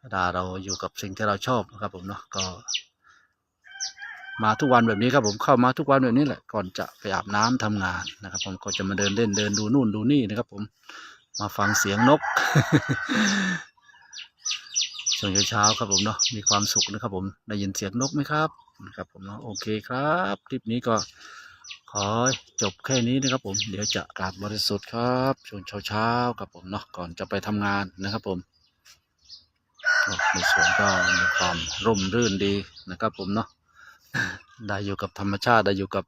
เวลาเราอยู่กับสิ่งที่เราชอบนะครับ ผมเนาะก็ มาทุกวันแบบนี้ครับ ผมเข้ามาทุกวันแบบนี้แหละ ก่อนจะไปอาบน้ำทำงานนะครับ ผมก็จะมาเดินเล่นเดินดูนู่นดูนี่นะครับ ผมมาฟังเสียงนกช่วงเช้าๆครับผมเนาะมีความสุขนะครับ ผมได้ยินเสียงนกไหมครับนะครับผมเนาะโอเคครับคลิปนี้ก็ขอจบแค่นี้นะครับผมเดี๋ยวจะกราบบริสุทธิ์ครับช่วงเช้าๆครับผมเนาะก่อนจะไปทำงานนะครับผม ในสวนก็มีความร่มรื่นดีนะครับผมเนาะได้อยู่กับธรรมชาติได้อยู่กับ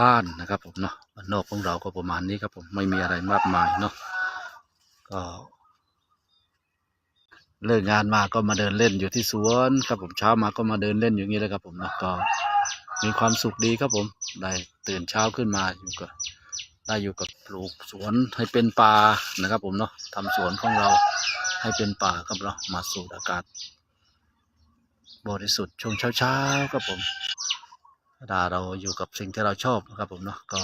บ้านนะครับผมเนาะบ้านนอกของเราก็ประมาณนี้ครับผมไม่มีอะไรมากมายเนาะก็เลิกงานมาก็มาเดินเล่นอยู่ที่สวนครับผมเช้ามาก็มาเดินเล่นอย่างนี้เลยครับผมเนาะก็มีความสุขดีครับผมได้ตื่นเช้าขึ้นมาอยู่กับได้อยู่กับปลูกสวนให้เป็นป่านะครับผมเนาะทำสวนของเรา ให้เป็นป่าครับเนาะมาสูดอากาศ บริสุทธิ์ช่วงเช้าๆครับผมเวลาเราอยู่กับสิ่งที่เราชอบนะครับผมเนาะก็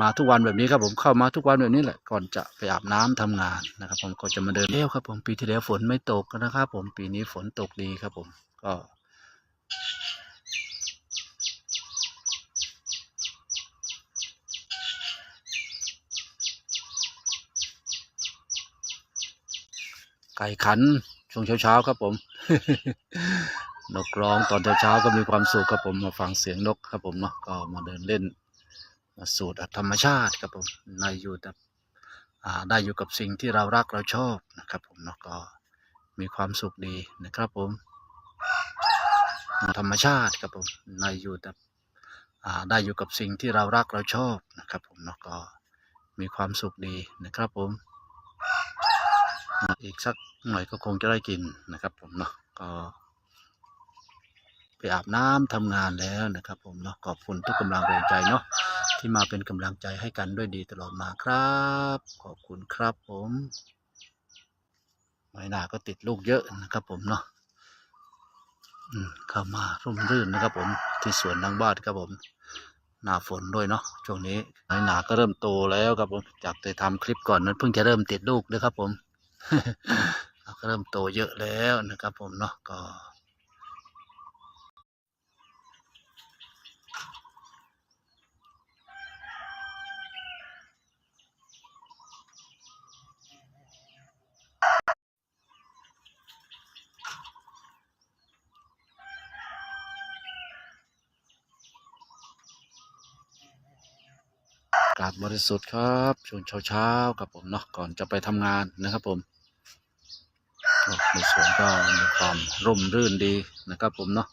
มาทุกวันแบบนี้ครับผมเข้ามาทุกวันแบบนี้แหละก่อนจะไปอาบน้ำทำงานนะครับ ผมก็จะมาเดินเที่ยวครับผมปีที่แล้วฝนไม่ตกนะครับ ผมปีนี้ฝนตกดีครับผมก็ ไก่ขันช่วงเช้าๆครับผม นกร้องตอนเช้าๆก็มีความสุขครับผมมาฟังเสียงนกครับผมเนาะก็มาเดินเล่นมาสูดธรรมชาติครับผมได้อยู่กับอ่ได้อยู่กับสิ่งที่เรารักเราชอบนะครับผมเนาะก็มีความสุขดีนะครับผม ธรรมชาติครับผมได้อยู่กับอ่ได้อยู่กับสิ่งที่เรารักเราชอบนะครับผมเนาะก็มีความสุขดีนะครับผม อีกสักหน่อยก็คงจะได้กินนะครับ ผมเนาะก็ไปอาบน้ำทำงานแล้วนะครับ ผมเนาะขอบคุณทุกกำลังแรงใจเนาะที่มาเป็นกำลังใจให้กันด้วยดีตลอดมาครับ ขอบคุณครับ ผมไม้นาก็ติดลูกเยอะนะครับ ผมเนาะเข้ามาร่มรื่นนะครับ ผมที่สวนทางบ้านครับผมหน้าฝนด้วยเนาะช่วงนี้ไม้นาก็เริ่มโตแล้วครับผมจากไปทำคลิปก่อนนั้นเพิ่งจะเริ่มติดลูกเลยครับผม ก็เริ่มโตเยอะแล้วนะครับ ผมเนาะก็กาศบริสุทธิ์ครับช่วงเช้าๆครับผมเนาะก่อนจะไปทำงานนะครับผม ในสวนก็มีความร่มรื่นดีนะครับ ผมเนาะ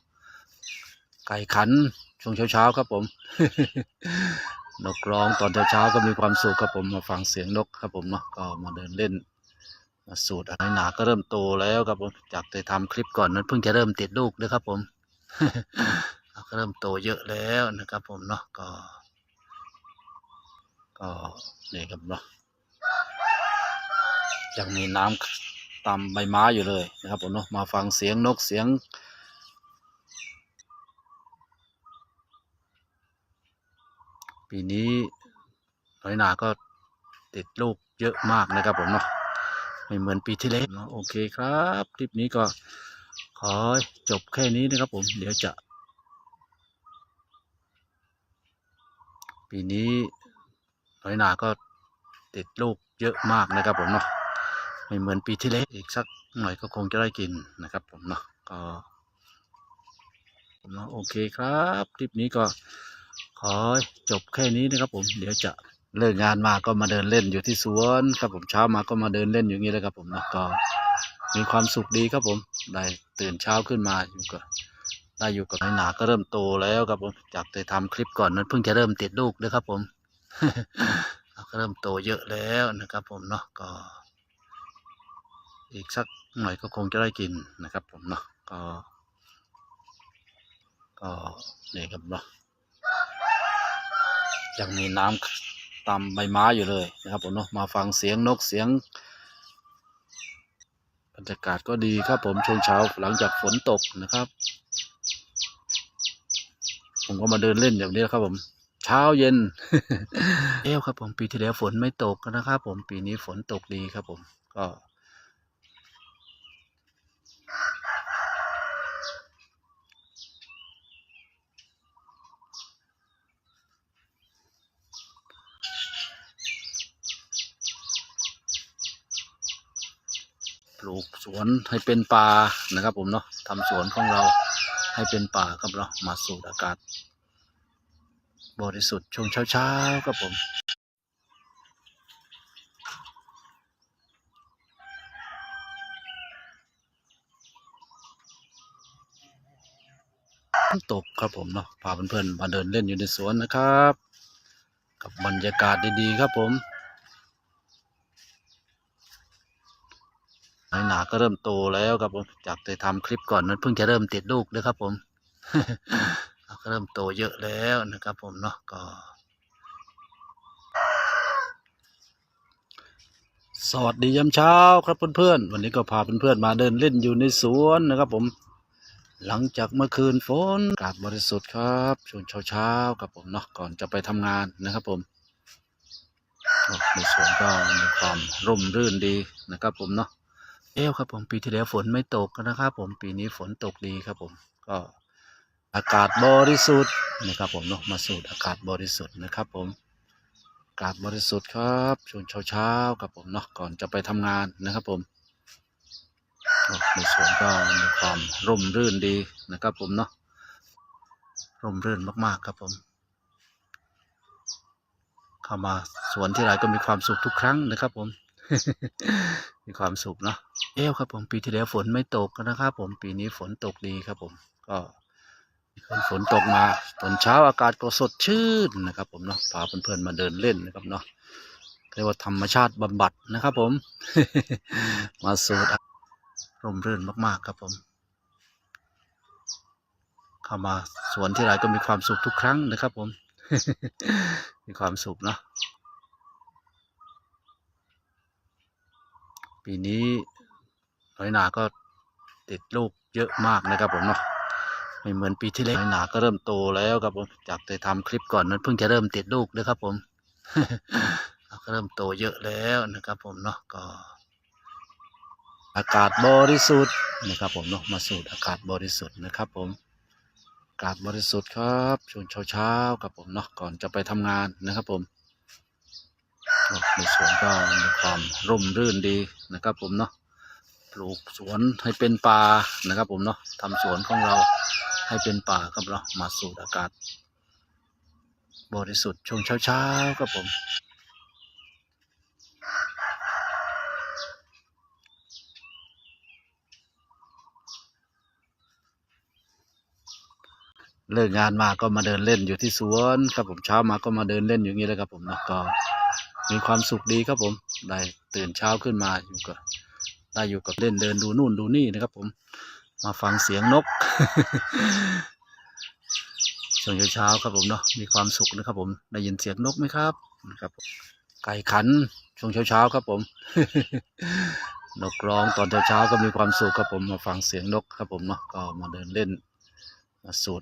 ไก่ขันช่วงเช้าๆครับผม นกร้องตอนเช้าๆก็มีความสุขครับผมมาฟังเสียงนกครับผมเนาะก็มาเดินเล่นมาสูดอะไรหนาก็เริ่มโตแล้วครับผมจากไปทำคลิปก่อนนั้นเพิ่งจะเริ่มติดลูกนะครับ ผมก็เริ่มโตเยอะแล้วนะครับ ผมเนาะก็ ก็นี่ครับเนาะยังมีน้ำ ตามใบไม้อยู่เลยนะครับผมเนาะมาฟังเสียงนกเสียง ปีนี้น้อยนาก็ติดลูกเยอะมากนะครับผมเนาะไม่เหมือนปีที่แล้วเนาะโอเคครับคลิปนี้ก็ขอจบแค่นี้นะครับผมเดี๋ยวจะ ปีนี้น้อยนาก็ติดลูกเยอะมากนะครับผมเนาะ ไม่เหมือนปีที่แล้วอีกสักหน่อยก็คงจะได้กินนะครับผมเนาะก็ผมเนาะโอเคครับคลิปนี้ก็ขอจบแค่นี้นะครับผมเดี๋ยวจะเลิกงานมาก็มาเดินเล่นอยู่ที่สวนครับผมเช้ามาก็มาเดินเล่นอย่างนี้เลยครับผมเนาะก็มีความสุขดีครับผมได้ตื่นเช้าขึ้นมาอยู่กับได้อยู่กับน้อยหนาก็เริ่มโตแล้วครับผมจากไปทำคลิปก่อนนั้นเพิ่งจะเริ่มติดลูกเลยครับผมก็เริ่มโตเยอะแล้วนะครับผมเนาะก็ อีกสักหน่อยก็คงจะได้กินนะครับผมเนาะก็ ก็นี่ครับเนาะยังมีน้ำตามใบไม้อยู่เลยนะครับผมเนาะมาฟังเสียงนกเสียงบรรยากาศก็ดีครับผมช่วงเช้าหลังจากฝนตกนะครับ ผมก็มาเดินเล่นอย่างนี้ครับผม เช้าเย็น เอ้วครับผมปีที่แล้วฝนไม่ตกนะครับผมปีนี้ฝนตกดีครับผมก็ ลูกสวนให้เป็นป่านะครับ ผมเนาะทำสวนของเราให้เป็นป่าครับเนาะมาสูดอากาศ บริสุทธิ์ช่วงเช้าๆครับผมตกครับผมเนาะพาเพื่อนๆมาเดินเล่นอยู่ในสวนนะครับ กับบรรยากาศดีๆครับผม หอยหนาก็เริ่มโตแล้วครับผมจากไปทำคลิปก่อนนั้นเพิ่งจะเริ่มติดลูกเลยครับผมก็เริ่มโตเยอะแล้วนะครับผมเนาะก็สวัสดียามเช้าครับเพื่อนๆวันนี้ก็พาเพื่อนๆมาเดินเล่นอยู่ในสวนนะครับผม หลังจากเมื่อคืนฝนอากาศบริสุทธิ์ครับช่วงเช้าๆครับผมเนาะก่อนจะไปทำงานนะครับผมในสวนก็มีความร่มรื่นดีนะครับผมเนาะ เอ้วครับผมปีที่แล้วฝนไม่ตกนะครับ ผมปีนี้ฝนตกดีครับผมก็อากาศบริสุทธิ์นะครับผมเนาะมาสูดอากาศบริสุทธิ์นะครับ ผมอากาศบริสุทธิ์ครับช่วงเช้าๆครับผมเนาะก่อนจะไปทำงานนะครับผมในสวนก็มีความร่มรื่นดีนะครับผมเนาะร่มรื่นมากๆครับผม เข้ามาสวนที่ไรก็มีความสุขทุกครั้งนะครับผม มีความสุขเนาะเอวครับ ผมปีที่แล้วฝนไม่ตกนะครับ ผมปีนี้ฝนตกดีครับ ผม ก็ฝนตกมาตอนเช้าอากาศก็สดชื่นนะครับ ผมเนาะพาเพื่อนๆมาเดินเล่นนะครับเนาะเรียกว่าธรรมชาติบำบัดนะครับ ผม มาสูดร่มรื่นมาก ๆ ครับผม เข้ามาสวนที่ไรก็มีความสุขทุกครั้งนะครับ ผม มีความสุขเนาะ ปีนี้น้อยหนาก็ติดลูกเยอะมากนะครับผมเนาะไม่เหมือนปีที่แล้วน้อยหนาก็เริ่มโตแล้วครับผมจากไปทำคลิปก่อนนั้นเพิ่งจะเริ่มติดลูกเลยครับผมก็เริ่มโตเยอะแล้วนะครับผมเนาะก็ อากาศบริสุทธิ์นะครับผมเนาะมาสูดอากาศบริสุทธิ์นะครับผมอากาศบริสุทธิ์ครับช่วงเช้าๆครับผมเนาะก่อนจะไปทำงานนะครับผม ในสวนก็มีความร่มรื่นดีนะครับผมเนาะปลูกสวนให้เป็นป่านะครับผมเนาะทำสวนของเราให้เป็นป่าครับเนามาสูดอากาศ บริสุทธิ์ช่วงเช้าๆครับผมเลิกงานมาก็มาเดินเล่นอยู่ที่สวนครับผมเช้ามาก็มาเดินเล่นอย่างนี้เลยครับผมนะก็ มีความสุขดีครับผม ได้ตื่นเช้าขึ้นมาอยู่กับได้อยู่กับเล่นเดินดูนู่นดูนี่นะครับผม มาฟังเสียงนกช่วงเช้าๆครับผมเนาะมีความสุขนะครับ ผมได้ยินเสียงนกไหมครับนะครับ ไก่ขันช่วงเช้าๆครับผม นกร้องตอนเช้าๆก็มีความสุขครับผมมาฟังเสียงนกครับผมเนาะก็มาเดินเล่นมาสูด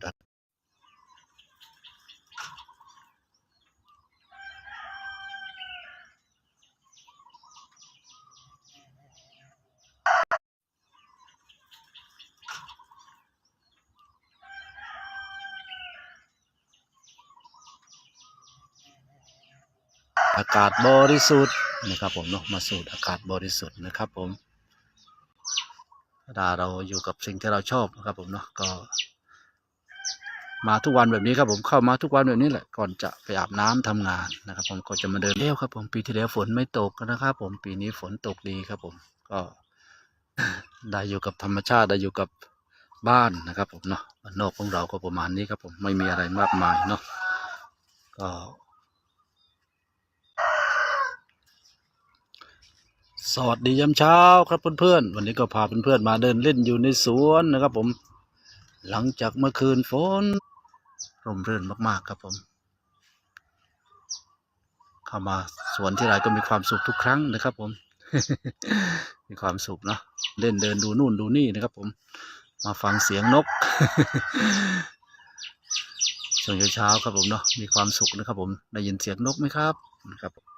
อากาศบริสุทธิ์นะครับผมเนาะมาสูดอากาศบริสุทธิ์นะครับผมถ้าเราอยู่กับสิ่งที่เราชอบนะครับผมเนาะก็ มาทุกวันแบบนี้ครับผมเข้ามาทุกวันแบบนี้แหละก่อนจะไปอาบน้ำทำงานนะครับ ผมก็จะมาเดินเที่ยวครับ ผมปีที่แล้วฝนไม่ตกนะครับ ผมปีนี้ฝนตกดีครับ ผมก็ได้อยู่กับธรรมชาติได้อยู่กับบ้านนะครับ ผมเนาะนอกของเราก็ประมาณนี้ครับ ผมไม่มีอะไรมากมายเนาะก็ สวัสดียามเช้าครับเพื่อนๆ วันนี้ก็พาเพื่อนๆมาเดินเล่นอยู่ในสวนนะครับผม หลังจากเมื่อคืนฝนร่มรื่นมากๆครับผม เข้ามาสวนที่ไรก็มีความสุขทุกครั้งนะครับผม มีความสุขเนาะเล่นเดินดูนู่นดูนี่นะครับผม มาฟังเสียงนกช่วงเช้าๆครับผมเนาะมีความสุขนะครับผมได้ยินเสียงนกไหมครับนะครับ